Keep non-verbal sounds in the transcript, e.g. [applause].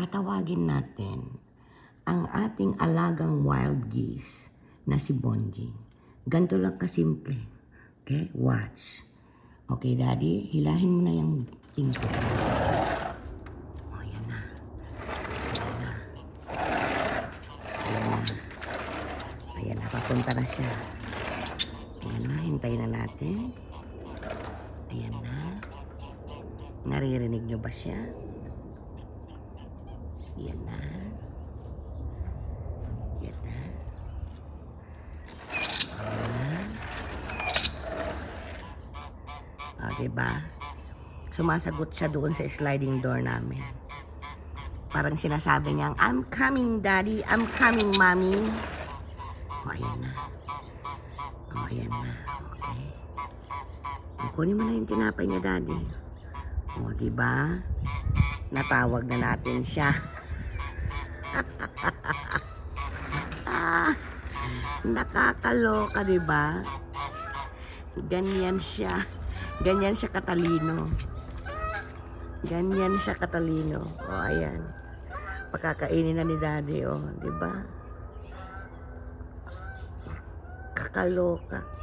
tatawagin natin ang ating alagang wild geese na si Bonjing. Ganito lang kasimple. Okay? Watch. Okay, Daddy? Hilahin mo na yung tingko. Oh, yan na. Ayan na. Ayan na, papunta na siya. Ayan na, hintayin na natin. Ayan na. Naririnig nyo ba siya? Yan na. Yan na. O, diba? Sumasagot siya doon sa sliding door namin. Parang sinasabi niyang, I'm coming, Daddy. I'm coming, Mommy. O, ayan na. O, ayan na. Okay. O, kunin mo na yung tinapay niya, Daddy. O, diba? Natawag na natin siya. [laughs] ah, nakakaloka, diba? Ganyan siya. Ganyan siya katalino. Ganyan siya katalino. O, ayan. Pagkakainin na ni Daddy, o. Diba? Kakaloka.